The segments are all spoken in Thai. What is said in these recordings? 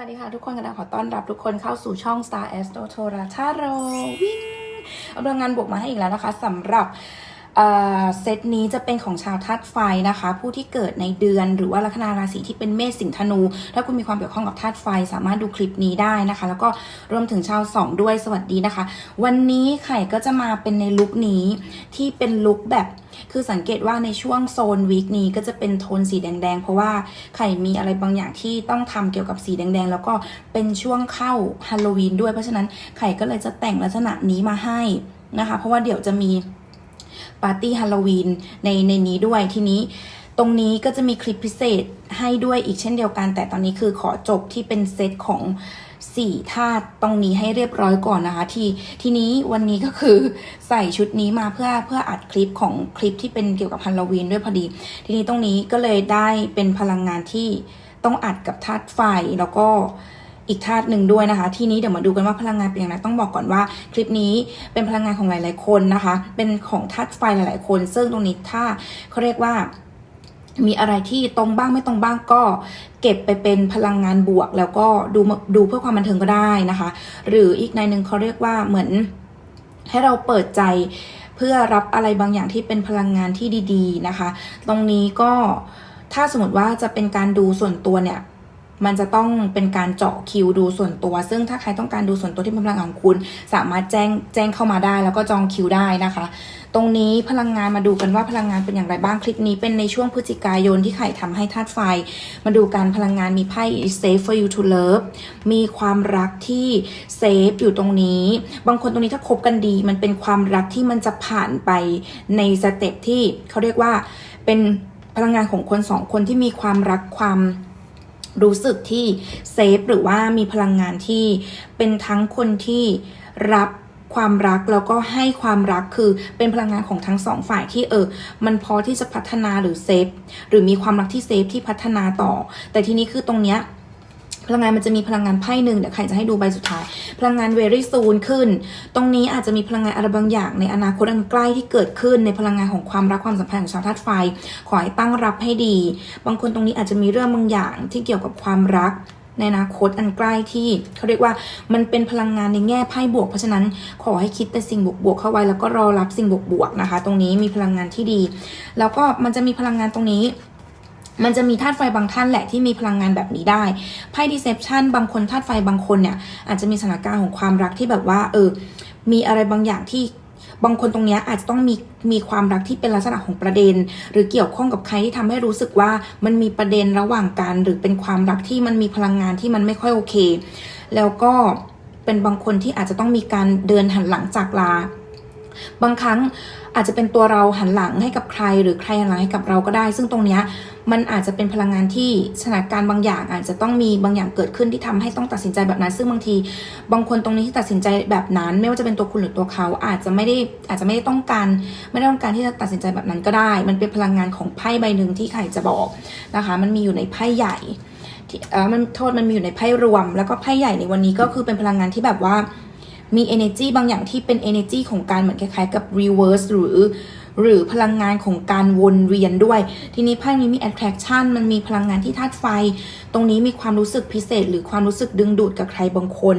วัสดีค่ะทุกคนกันขอต้อนรับทุกคนเข้าสู่ช่อง Star Astro t o r a t a r o วิ่งเอาพลังงานบวกมาให้อีกแล้วนะคะสำหรับ เซตนี้จะเป็นของชาวธาตุไฟนะคะ ผู้ที่เกิดในเดือนหรือว่าลัคนาราศีที่เป็นเมษสิงห์ธนู ถ้าคุณมีความเกี่ยวข้องกับธาตุไฟ สามารถดูคลิปนี้ได้นะคะ แล้วก็รวมถึงชาวสองด้วยสวัสดีนะคะ วันนี้ไข่ก็จะมาเป็นในลุคนี้ที่เป็นลุคแบบคือสังเกตว่าในช่วงโซนวีคนี้ก็จะเป็นโทนสีแดงๆ เพราะว่าไข่มีอะไรบางอย่างที่ต้องทำเกี่ยวกับสีแดงๆ แล้วก็เป็นช่วงเข้าฮาโลวีนด้วยเพราะฉะนั้นไข่ก็เลยจะแต่งลักษณะนี้มาให้นะคะ เพราะว่าเดี๋ยวจะมี ปาร์ตี้ฮาโลวีนในในนี้ด้วยทีนี้ตรงนี้ก็จะมีคลิปพิเศษให้ด้วยอีกเช่นเดียวกัน แต่ตอนนี้คือขอจบที่เป็นเซตของสี่ธาตุตรงนี้ให้เรียบร้อยก่อนนะคะ ทีทีนี้วันนี้ก็คือใส่ชุดนี้มาเพื่อเพื่ออัดคลิปของคลิปที่เป็นเกี่ยวกับฮาโลวีนด้วยพอดี ทีนี้ตรงนี้ก็เลยได้เป็นพลังงานที่ต้องอัดกับธาตุไฟแล้วก็ อีกธาตุหนึ่งด้วยนะคะ ทีนี้เดี๋ยวมาดูกันว่าพลังงานเป็นอย่างไรต้องบอกก่อนว่า คลิปนี้เป็นพลังงานของหลาย ๆ คนนะคะ เป็นของธาตุไฟหลาย ๆ คน ซึ่งตรงนี้ถ้าเขาเรียกว่ามีอะไรที่ตรงบ้างไม่ตรงบ้างก็ เก็บไปเป็นพลังงานบวก แล้วก็ดูมาดูเพื่อความบันเทิงก็ได้นะคะ หรืออีกในหนึ่งเขาเรียกว่าเหมือนให้เราเปิดใจเพื่อรับอะไรบางอย่างที่เป็นพลังงานที่ดี ๆ นะคะ ตรงนี้ก็ถ้าสมมติว่าจะเป็นการดูส่วนตัวเนี่ย มันจะต้องเป็นการเจาะคิวดูส่วนตัว ซึ่งถ้าใครต้องการดูส่วนตัวที่พลังงานของคุณ สามารถแจ้งแจ้งเข้ามาได้ แล้วก็จองคิวได้นะคะ ตรงนี้พลังงานมาดูกันว่าพลังงานเป็นอย่างไรบ้างคลิปนี้เป็นในช่วงพฤศจิกายนที่ไข่ทำให้ธาตุไฟ มาดูการพลังงานมีไพ่ is safe for you to love มีความรักที่เซฟอยู่ตรงนี้ บางคนตรงนี้ถ้าคบกันดี มันเป็นความรักที่มันจะผ่านไปในสเต็ปที่เขาเรียกว่าเป็นพลังงานของคนสองคนที่มีความรักความ รู้สึกที่เซฟหรือว่ามีพลังงานที่เป็นทั้งคนที่รับความรักแล้วก็ให้ความรักคือเป็นพลังงานของทั้งสองฝ่ายที่เออ มันพอที่จะพัฒนาหรือเซฟหรือมีความรักที่เซฟที่พัฒนาต่อ แต่ทีนี้คือตรงเนี้ย พลังงานมันจะมีพลังงานไพ่หนึ่งเดี๋ยวใครจะให้ดูใบสุดท้าย พลังงาน very soon ขึ้น ตรงนี้อาจจะมีพลังงานอะไรบางอย่างในอนาคตอันใกล้ที่เกิดขึ้นในพลังงานของความรักความสัมพันธ์ของชาวธาตุไฟ ขอให้ตั้งรับให้ดี บางคนตรงนี้อาจจะมีเรื่องบางอย่างที่เกี่ยวกับความรักในอนาคตอันใกล้ที่เขาเรียกว่ามันเป็นพลังงานในแง่ไพ่บวก เพราะฉะนั้นขอให้คิดแต่สิ่งบวกๆเข้าไว้แล้วก็รอรับสิ่งบวกๆนะคะ ตรงนี้มีพลังงานที่ดี แล้วก็มันจะมีพลังงานตรงนี้ มันจะมีธาตุไฟบางท่านแหละที่มีพลังงานแบบนี้ได้ไพ่ดีเซ p ชันบางคนธาตุไฟบางคนเนี่ยอาจจะมีสถานการณ์ของความรักที่แบบว่าเออมีอะไรบางอย่างที่บางคนตรงเนี้ยอาจจะต้องมีมีความรักที่เป็นลักษณะของประเด็น หรือเกี่ยวข้องกับใครที่ทำให้รู้สึกว่ามันมีประเด็นระหว่างกัน หรือเป็นความรักที่มันมีพลังงานที่มันไม่ค่อยโอเค แล้วก็เป็นบางคนที่อาจจะต้องมีการเดินหันหลังจากลา บางครั้ง อาจจะเป็นตัวเราหันหลังให้กับใคร หรือใครหันหลังให้กับเราก็ได้ ซึ่งตรงนี้มันอาจจะเป็นพลังงานที่สถานการณ์บางอย่าง อาจจะต้องมีบางอย่างเกิดขึ้นที่ทำให้ต้องตัดสินใจแบบนั้น ซึ่งบางที บางคนตรงนี้ที่ตัดสินใจแบบนั้น ไม่ว่าจะเป็นตัวคุณหรือตัวเขา อาจจะไม่ได้อาจจะไม่ได้ต้องการ ไม่ได้ต้องการที่จะตัดสินใจแบบนั้นก็ได้ มันเป็นพลังงานของไพ่ใบหนึ่งที่ใครจะบอกนะคะ มันมีอยู่ในไพ่ใหญ่ที่เออมันโทษมันมีอยู่ในไพ่รวม แล้วก็ไพ่ใหญ่ในวันนี้ก็คือเป็นพลังงานที่แบบว่า มี energy บางอย่างที่เป็น energy ของการเหมือนคล้ายๆกับ reverse หรือ หรือพลังงานของการวนเวียนด้วย ทีนี้ไพ่นี้มี attraction มันมีพลังงานที่ธาตุไฟ ตรงนี้มีความรู้สึกพิเศษ หรือความรู้สึกดึงดูดกับใครบางคน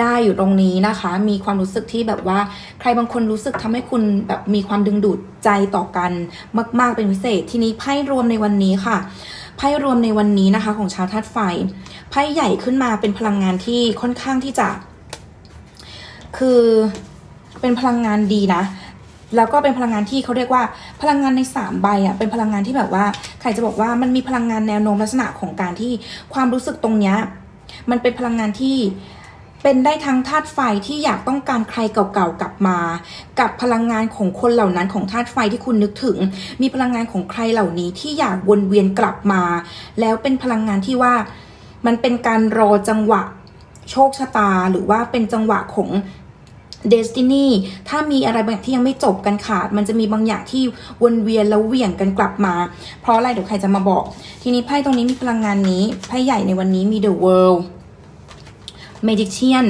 ได้อยู่ตรงนี้นะคะ มีความรู้สึกที่แบบว่า ใครบางคนรู้สึกทำให้คุณแบบมีความดึงดูดใจต่อกันมาก ๆ เป็นพิเศษ ทีนี้ไพ่รวมในวันนี้ค่ะ ไพ่รวมในวันนี้นะคะ ของชาวธาตุไฟ ไพ่ใหญ่ขึ้นมาเป็นพลังงานที่ค่อนข้างที่จะ คือเป็นพลังงานดีนะ แล้วก็เป็นพลังงานที่เขาเรียกว่าพลังงานในสามใบอะเป็นพลังงานที่แบบว่าใครจะบอกว่ามันมีพลังงานแนวโน้มลักษณะของการที่ความรู้สึกตรงเนี้ยมันเป็นพลังงานที่เป็นได้ทั้งธาตุไฟที่อยากต้องการใครเก่าๆกลับมา กับพลังงานของคนเหล่านั้นของธาตุไฟที่คุณนึกถึง มีพลังงานของใครเหล่านี้ที่อยากวนเวียนกลับมา แล้วเป็นพลังงานที่ว่ามันเป็นการรอจังหวะโชคชะตาหรือว่าเป็นจังหวะของ Destiny ถ้ามีอะไรบางอย่างที่ยังไม่จบกันขาด มันจะมีบางอย่างที่วนเวียนแล้วเหวี่ยงกันกลับมา เพราะอะไรเดี๋ยวใครจะมาบอก ทีนี้ไพ่ตรงนี้มีพลังงานนี้ไพ่ใหญ่ในวันนี้มี The World Magician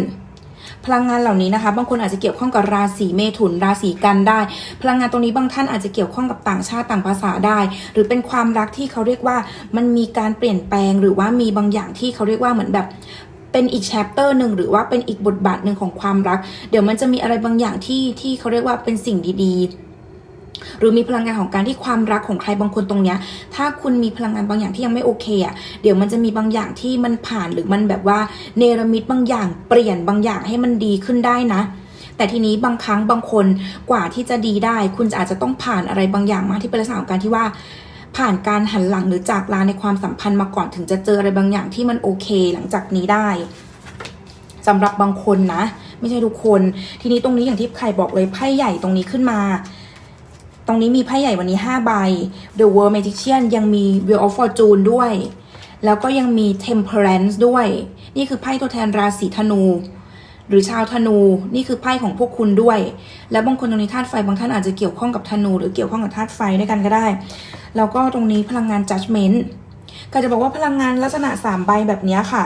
พลังงานเหล่านี้นะคะ บางคนอาจจะเกี่ยวข้องกับราศีเมถุน ราศีกันได้ พลังงานตรงนี้บางท่านอาจจะเกี่ยวข้องกับต่างชาติต่างภาษาได้ หรือเป็นความรักที่เขาเรียกว่ามันมีการเปลี่ยนแปลงหรือว่ามีบางอย่างที่เขาเรียกว่าเหมือนแบบ เป็นอีกแชปเตอร์หนึ่งหรือว่าเป็นอีกบทบาทหนึ่งของความรัก เดี๋ยวมันจะมีอะไรบางอย่างที่ที่เขาเรียกว่าเป็นสิ่งดีๆหรือมีพลังงานของการที่ความรักของใครบางคนตรงเนี้ย ถ้าคุณมีพลังงานบางอย่างที่ยังไม่โอเคอะ เดี๋ยวมันจะมีบางอย่างที่มันผ่านหรือมันแบบว่าเนรมิตบางอย่างเปลี่ยนบางอย่างให้มันดีขึ้นได้นะ แต่ทีนี้บางครั้งบางคนกว่าที่จะดีได้ คุณอาจจะต้องผ่านอะไรบางอย่างมาที่เป็นลักษณะของการที่ว่า ผ่านการหันหลังหรือจากลาในความสัมพันธ์มาก่อนถึงจะเจออะไรบางอย่างที่มันโอเค หลังจากนี้ได้สำหรับบางคนนะ ไม่ใช่ทุกคน ทีนี้ตรงนี้อย่างที่ใครบอกเลยไพ่ใหญ่ตรงนี้ขึ้นมา ตรงนี้มีไพ่ใหญ่วันนี้ 5 ใบ The World Magician ยังมี Wheel of Fortune ด้วย แล้วก็ยังมี Temperance ด้วย นี่คือไพ่ตัวแทนราศีธนู หรือชาวธนู นี่คือไพ่ของพวกคุณด้วย และบางคนตรงนี้ธาตุไฟบางท่านอาจจะเกี่ยวข้องกับธนู หรือเกี่ยวข้องกับธาตุไฟด้วยกันก็ได้ แล้วก็ตรงนี้พลังงาน judgment ก็จะบอกว่าพลังงานลักษณะ3ใบแบบนี้ค่ะ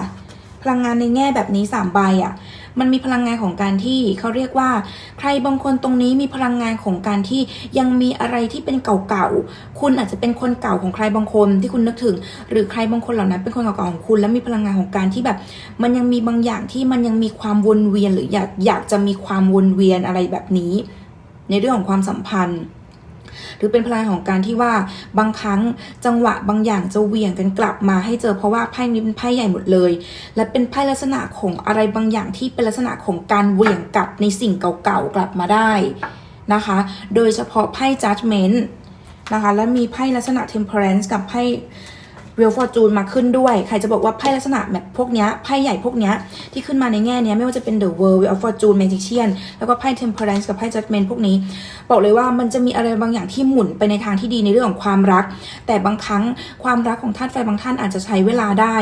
พลังงานในแง่แบบนี้3ใบอะ่ะมันมีพลังงานของการที่เขาเรียกว่า ใครบางคนตรงนี้มีพลังงานของการที่ยังมีอะไรที่เป็นเก่าๆ คุณอาจจะเป็นคนเก่าของใครบางคนที่คุณนึกถึง หรือใครบางคนเหล่านั้นเป็นคนเก่าๆของคุณแล้วมีพลังงานของการที่แบบ มันยังมีบางอย่างที่มันยังมีความวนเวียนหรืออยากอยากจะมีความวนเวียนอะไรแบบนี้ ในเรื่องของความสัมพันธ์ หรือเป็นพลังของการที่ว่าบางครั้งจังหวะบางอย่างจะเหวี่ยงกันกลับมาให้เจอเพราะว่าไพ่นี้เป็นไพ่ใหญ่หมดเลย และเป็นไพ่ลักษณะของอะไรบางอย่างที่เป็นลักษณะของการเหวี่ยงกลับในสิ่งเก่าๆกลับมาได้นะคะ โดยเฉพาะไพ่ judgment นะคะ และมีไพ่ลักษณะ temperance กับไพ่ วลฟอร์จูนมาขึ้นด้วย ใครจะบอกว่าไพ่ลักษณะแบบพวกนี้ไพ่ใหญ่พวกนี้ที่ขึ้นมาในแง่เนี้ยไม่ว่าจะเป็น The World Wheel of Fortune Magician แล้วก็ไพ่ Temperance กับไพ่ Judgment พวกนี้ บอกเลยว่ามันจะมีอะไรบางอย่างที่หมุนไปในทางที่ดีในเรื่องของความรัก แต่บางครั้งความรักของท่านไฟบางท่านอาจจะใช้เวลาได้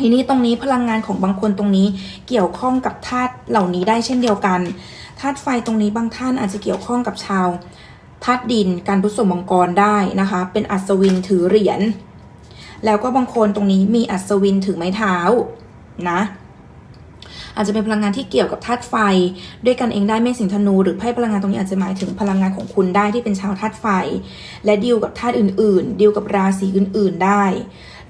ทีนี้ตรงนี้พลังงานของบางคนตรงนี้เกี่ยวข้องกับธาตุเหล่านี้ได้เช่นเดียวกันธาตุไฟตรงนี้บางท่านอาจจะเกี่ยวข้องกับชาวธาตุดินการผสมมังกรได้นะคะ เป็นอัศวินถือเหรียญ แล้วก็บางคนตรงนี้มีอัศวินถือไม้เท้านะอาจจะเป็นพลังงานที่เกี่ยวกับธาตุไฟ ด้วยกันเองได้เมษสิงธนู หรือไพ่พลังงานตรงนี้อาจจะหมายถึงพลังงานของคุณได้ที่เป็นชาวธาตุไฟ และดีลกับธาตุอื่นๆดีลกับราศีอื่น ๆได้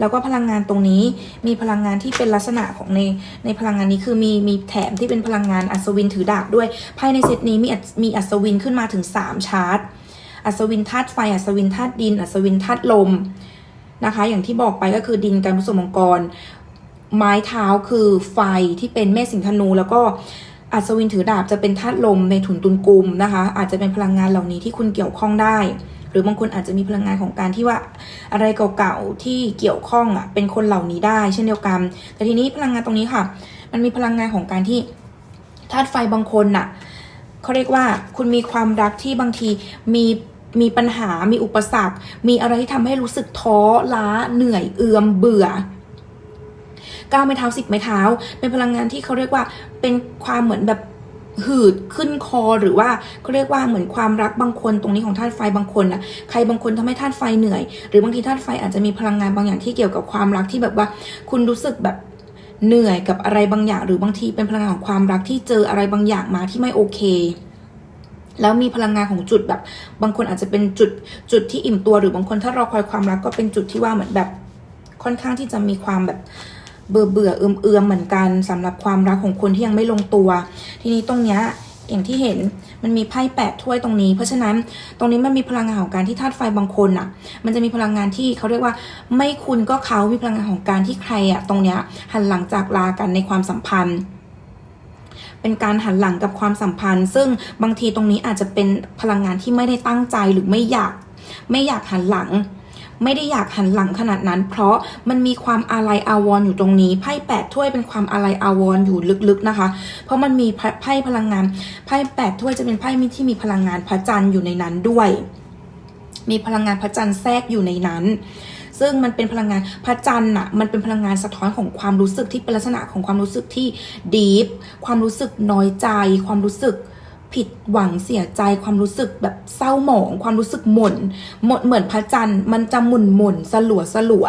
แล้วก็พลังงานตรงนี้มีพลังงานที่เป็นลักษณะของในในพลังงานนี้คือมีมีแถมที่เป็นพลังงานอัศวินถือดาบด้วยภายในเซตนี้มีมีอัศวินขึ้นมาถึง 3 ชาร์ตอัศวินธาตุไฟอัศวินธาตุดิน อัศวินธาตุลม นะคะ อย่างที่บอกไปก็คือดินการผสมมังกร ไม้เท้าคือไฟที่เป็นเมษสิงธนู แล้วก็อัศวินถือดาบจะเป็นธาตุลมในถุนตุนกุมนะคะ อาจจะเป็นพลังงานเหล่านี้ที่คุณเกี่ยวข้องได้ หรือบางคนอาจจะมีพลังงานของการที่ว่าอะไรเก่าๆที่เกี่ยวข้องอะเป็นคนเหล่านี้ได้ เช่นเดียวกัน แต่ทีนี้พลังงานตรงนี้ค่ะ มันมีพลังงานของการที่ธาตุไฟบางคนน่ะเขาเรียกว่าคุณมีความรักที่บางทีมี มีปัญหา มีอุปสรรค มีอะไรที่ทำให้รู้สึกท้อ ล้า เหนื่อย เอือม เบื่อก้าวไม่เท้าสิบไม่เท้า เป็นพลังงานที่เขาเรียกว่าเป็นความเหมือนแบบหืดขึ้นคอหรือว่าเขาเรียกว่าเหมือนความรักบางคนตรงนี้ของธาตุไฟบางคนน่ะใครบางคนทำให้ธาตุไฟเหนื่อย หรือบางทีธาตุไฟอาจจะมีพลังงานบางอย่างที่เกี่ยวกับความรักที่แบบว่า คุณรู้สึกแบบเหนื่อยกับอะไรบางอย่าง หรือบางทีเป็นพลังงานของความรักที่เจออะไรบางอย่างมาที่ไม่โอเค แล้วมีพลังงานของจุดแบบ บางคนอาจจะเป็นจุดจุดที่อิ่มตัวหรือบางคนถ้ารอคอยความรักก็เป็นจุดที่ว่าเหมือนแบบค่อนข้างที่จะมีความแบบเบื่อเบื่อเอือมเอือมเหมือนกันสำหรับความรักของคนที่ยังไม่ลงตัว ทีนี้ตรงเนี้ยอย่างที่เห็นมันมีไพ่แปดถ้วยตรงนี้ เพราะฉะนั้นตรงนี้มันมีพลังงานของการที่ธาตุไฟบางคนอะ มันจะมีพลังงานที่เขาเรียกว่า ไม่คุณก็เขามีพลังงานของการที่ใครอะตรงเนี้ยหันหลังจากลากันในความสัมพันธ์ เป็นการหันหลังกับความสัมพันธ์ ซึ่งบางทีตรงนี้อาจจะเป็นพลังงานที่ไม่ได้ตั้งใจหรือไม่อยาก ไม่อยากหันหลัง ไม่ได้อยากหันหลังขนาดนั้น เพราะมันมีความอาลัยอาวรณ์อยู่ตรงนี้ไพ่แปดถ้วยเป็นความอาลัยอาวรณ์อยู่ลึกๆนะคะ เพราะมันมีไพ่พลังงานไพ่แปดถ้วยจะเป็นไพ่ที่มีพลังงานพระจันทร์อยู่ในนั้นด้วย มีพลังงานพระจันทร์แทรกอยู่ในนั้น ซึ่งมันเป็นพลังงานพระจันทร์น่ะมันเป็นพลังงานสะท้อนของความรู้สึกที่เป็นลักษณะของความรู้สึกที่ดีฟความรู้สึกน้อยใจ ความรู้สึกผิดหวังเสียใจความรู้สึกแบบเศร้าหมอง ความรู้สึกหม่นหมดเหมือนพระจันทร์มันจะหมุนหมุนสลัวสลัว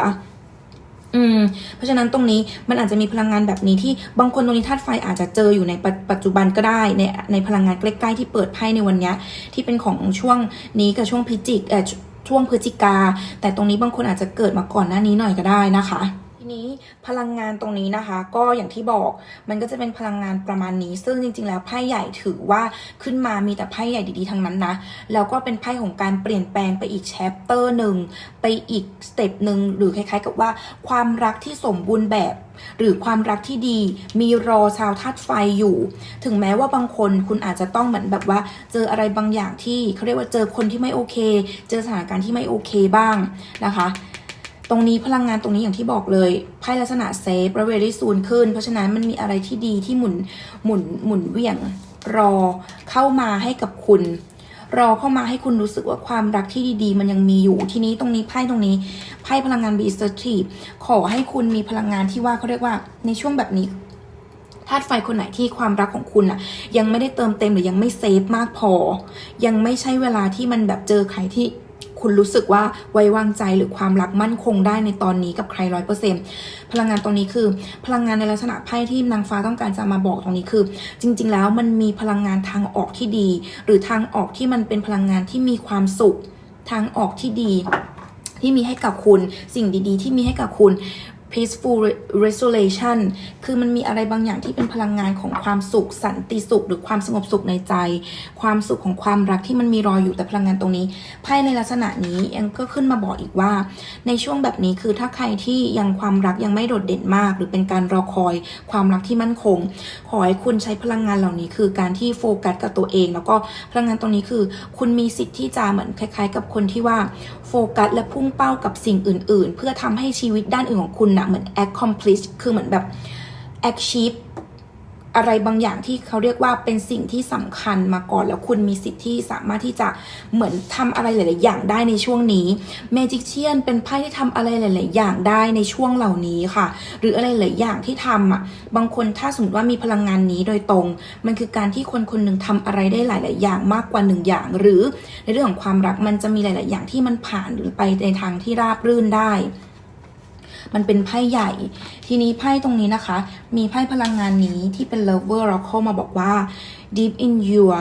อืมเพราะฉะนั้นตรงนี้มันอาจจะมีพลังงานแบบนี้ที่บางคนตรงนี้ธาตุไฟอาจจะเจออยู่ในปัจปัจจุบันก็ได้ ในในพลังงานใกล้ๆที่เปิดไพ่ในวันนี้ที่เป็นของช่วงนี้กับช่วงพฤศจิกเอ่อ ช่วงพฤศจิกา แต่ตรงนี้บางคนอาจจะเกิดมาก่อนหน้านี้หน่อยก็ได้นะคะ ทีนี้พลังงานตรงนี้นะคะ ก็อย่างที่บอกมันก็จะเป็นพลังงานประมาณนี้ ซึ่งจริง ๆ แล้วไพ่ใหญ่ถือว่าขึ้นมามีแต่ไพ่ใหญ่ดีๆทั้งนั้นนะแล้วก็เป็นไพ่ของการเปลี่ยนแปลงไปอีกแชปเตอร์หนึ่งไปอีกสเต็ปหนึ่งหรือคล้าย ๆ กับว่าความรักที่สมบูรณ์แบบหรือความรักที่ดีมีรอชาวธาตุไฟอยู่ ถึงแม้ว่าบางคนคุณอาจจะต้องเหมือนแบบว่า เจออะไรบางอย่างที่เขาเรียกว่าเจอคนที่ไม่โอเค เจอสถานการณ์ที่ไม่โอเคบ้างนะคะ รงนี้พลังงานตรงนี้อย่างที่บอกเลยไพ่ลักษณะเซฟและเวรี่ซูนขึ้น เพราะฉะนั้นมันมีอะไรที่ดีที่หมุนหมุนหมุนเวี่ยงรอเข้ามาให้กับคุณ รอเข้ามาให้คุณรู้สึกว่าความรักที่ดีๆ มันยังมีอยู่ทีนี้ตรงนี้ไพ่ตรงนี้ไพ่พลังงาน be assertive ขอให้คุณมีพลังงานที่ว่าเขาเรียกว่าในช่วงแบบนี้ธาตุไฟคนไหนที่ความรักของคุณอะยังไม่ได้เติมเต็มหรือยังไม่เซฟมากพอ ยังไม่ใช่เวลาที่มันแบบเจอใครที่ คุณรู้สึกว่าไว้วางใจหรือความรักมั่นคงได้ในตอนนี้กับใครร้อยเปอร์เซ็นพลังงานตรงนี้คือ พลังงานในลักษณะไพ่ที่นางฟ้าต้องการจะมาบอกตรงนี้คือ จริง ๆ แล้วมันมีพลังงานทางออกที่ดี หรือทางออกที่มันเป็นพลังงานที่มีความสุขทางออกที่ดีที่มีให้กับคุณ สิ่งดีๆ ที่มีให้กับคุณ peaceful resolution คือมันมีอะไรบางอย่างที่เป็นพลังงานของความสุข สันติสุข หรือความสงบสุขในใจ ความสุขของความรักที่มันมีรออยู่แต่พลังงานตรงนี้ไพ่ในลักษณะนี้ยังก็ขึ้นมาบอกอีกว่า ในช่วงแบบนี้คือถ้าใครที่ยังความรักยังไม่โดดเด่นมาก หรือเป็นการรอคอยความรักที่มั่นคง ขอให้คุณใช้พลังงานเหล่านี้ คือการที่โฟกัสกับตัวเอง แล้วก็พลังงานตรงนี้คือ คุณมีสิทธิ์ที่จะเหมือนคล้าย ๆ กับคนที่ว่าโฟกัสและพุ่งเป้ากับสิ่งอื่น ๆ เพื่อทำให้ชีวิตด้านอื่นของคุณนะเหมือน accomplish คือเหมือนแบบ achieve อะไรบางอย่างที่เขาเรียกว่าเป็นสิ่งที่สำคัญมาก่อนแล้วคุณมีสิทธิ์ที่สามารถที่จะเหมือนทำอะไรหลาย ๆ อย่างได้ในช่วงนี้ Magician เป็นไพ่ที่ทำอะไรหลาย ๆ อย่างได้ในช่วงเหล่านี้ค่ะ หรืออะไรหลายอย่างที่ทำอะบางคนถ้าสมมติว่ามีพลังงานนี้โดยตรง มันคือการที่คนคนหนึ่งทำอะไรได้หลาย ๆ อย่างมากกว่าหนึ่งอย่าง หรือในเรื่องของความรักมันจะมีหลาย ๆ อย่างที่มันผ่านหรือไปในทางที่ราบรื่นได้ มันเป็นไพ่ใหญ่ ทีนี้ไพ่ตรงนี้นะคะ มีไพ่พลังงานนี้ที่เป็น lover oracle มาบอกว่า deep in your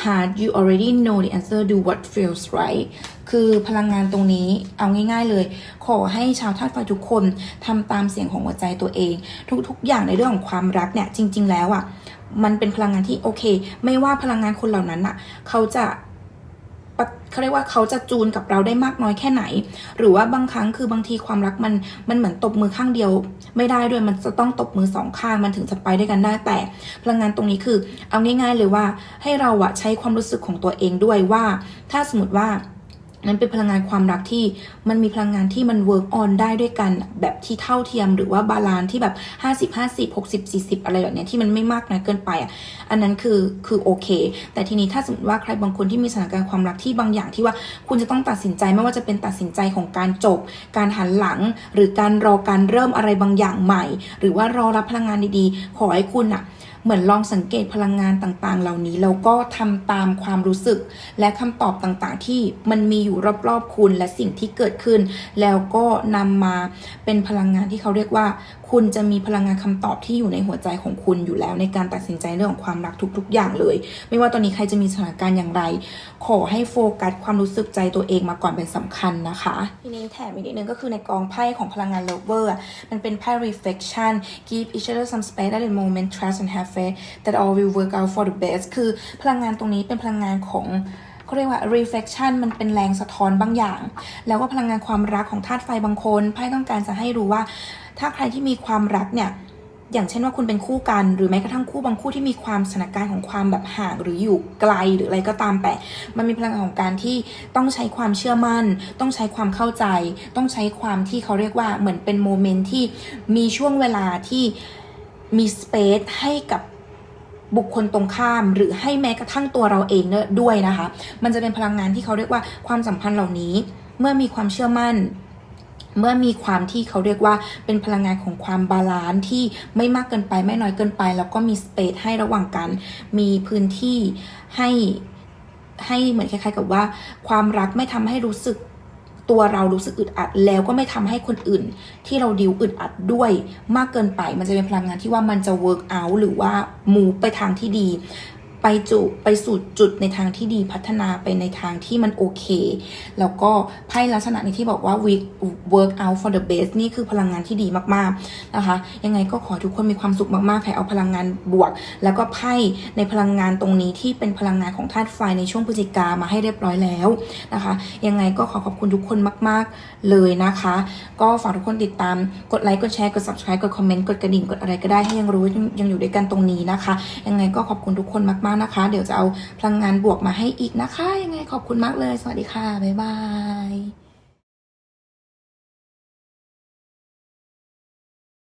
heart you already know the answer do what feels right คือพลังงานตรงนี้เอาง่าย ๆเลย ขอให้ชาวธาตุไฟทุกคนทำตามเสียงของหัวใจตัวเอง ทุกๆ อย่างในเรื่องของความรักเนี่ยจริง ๆ แล้วอะ่ะมันเป็นพลังงานที่โอเค ไม่ว่าพลังงานคนเหล่านั้นอะ่ะเขาจะ เขาเรียกว่าเขาจะจูนกับเราได้มากน้อยแค่ไหน หรือว่าบางครั้งคือบางทีความรักมันมันเหมือนตบมือข้างเดียว ไม่ได้ด้วยมันจะต้องตบมือสองข้างมันถึงจะไปด้วยกันได้แต่ พลังงานตรงนี้คือ เอาง่าย ๆ เลยว่าให้เราอะใช้ความรู้สึกของตัวเองด้วยว่า ถ้าสมมติว่า นั้นเป็นพลังงานความรักที่มันมีพลังงานที่มันเวิร์กออนได้ด้วยกันแบบที่เท่าเทียมหรือว่าบาลานซ์ที่แบบ 50 50 60 40 อะไรแบบนี้ที่มันไม่มากน้อยเกินไปอะอันนั้นคือคือโอเค แต่ทีนี้ถ้าสมมติว่าใครบางคนที่มีสถานการณ์ความรักที่บางอย่างที่ว่าคุณจะต้องตัดสินใจไม่ว่าจะเป็นตัดสินใจของการจบ การหันหลัง หรือการรอการเริ่มอะไรบางอย่างใหม่ หรือว่ารอรับพลังงานดีๆ ขอให้คุณอะ เหมือนลองสังเกตพลังงานต่างๆ เหล่านี้แล้วก็ทำตามความรู้สึก และคำตอบต่างๆ ที่มันมีอยู่รอบๆคุณและสิ่งที่เกิดขึ้น แล้วก็นำมาเป็นพลังงานที่เขาเรียกว่า คุณจะมีพลังงานคำตอบที่อยู่ในหัวใจของคุณอยู่แล้ว ในการตัดสินใจเรื่องของความรักทุก ๆ อย่างเลย ไม่ว่าตอนนี้ใครจะมีสถานการณ์อย่างไร ขอให้โฟกัสความรู้สึกใจตัวเองมาก่อนเป็นสำคัญนะคะทีนี้แถมอีกนิดนึงก็คือในกองไพ่ของพลังงาน lover อะมันเป็นไพ่ reflection give each other some space at the moment trust and have faith that all will work out for the best คือพลังงานตรงนี้เป็นพลังงานของ เขาเรียกว่า reflection มันเป็นแรงสะท้อนบางอย่าง แล้วก็พลังงานความรักของธาตุไฟบางคนไพ่ต้องการจะให้รู้ว่า ถ้าใครที่มีความรักเนี่ยอย่างเช่นว่าคุณเป็นคู่กัน หรือแม้กระทั่งคู่บางคู่ที่มีความสถานการณ์ของความแบบห่างหรืออยู่ไกลหรืออะไรก็ตามแต่มันมีพลังงานของการที่ต้องใช้ความเชื่อมั่น ต้องใช้ความเข้าใจ ต้องใช้ความที่เขาเรียกว่าเหมือนเป็นโมเมนต์ที่มีช่วงเวลาที่มีสเปซให้กับ บุคคลตรงข้ามหรือให้แม้กระทั่งตัวเราเองเนี่ยด้วยนะคะ มันจะเป็นพลังงานที่เขาเรียกว่าความสัมพันธ์เหล่านี้ เมื่อมีความเชื่อมั่นเมื่อมีความที่เขาเรียกว่าเป็นพลังงานของความบาลานซ์ที่ไม่มากเกินไปไม่น้อยเกินไป แล้วก็มีสเปซให้ระหว่างกัน มีพื้นที่ให้ให้เหมือนคล้ายๆกับว่า ความรักไม่ทำให้รู้สึก ตัวเรารู้สึกอึดอัด แล้วก็ไม่ทำให้คนอื่น ที่เราดิวอึดอัดด้วยมากเกินไป มันจะเป็นพลังงานที่ว่ามันจะ work out หรือว่า move ไปทางที่ดี ไปจุไปสู่จุดในทางที่ดีพัฒนาไปในทางที่มันโอเค แล้วก็ไพ่ลักษณะในที่บอกว่า we- work out for the best นี่คือพลังงานที่ดีมากๆนะคะ ยังไงก็ขอทุกคนมีความสุขมากๆใครเอาพลังงานบวก แล้วก็ไพ่ในพลังงานตรงนี้ที่เป็นพลังงานของธาตุไฟในช่วงพฤศจิกามาให้เรียบร้อยแล้วนะคะ ยังไงก็ขอขอบคุณทุกคนมาก ๆเลยนะคะ ก็ฝากทุกคนติดตามกดไลค์กดแชร์กด subscribe กดคอมเมนต์กดกระดิ่งกดอะไรก็ได้ให้ยังรู้ว่ายังยังอยู่ด้วยกันตรงนี้นะคะ ยังไงก็ขอบคุณทุกคนมากๆนะคะ เดี๋ยวจะเอาพลังงานบวกมาให้อีกนะคะ ยังไงขอบคุณมากเลย สวัสดีค่ะ บ๊ายบาย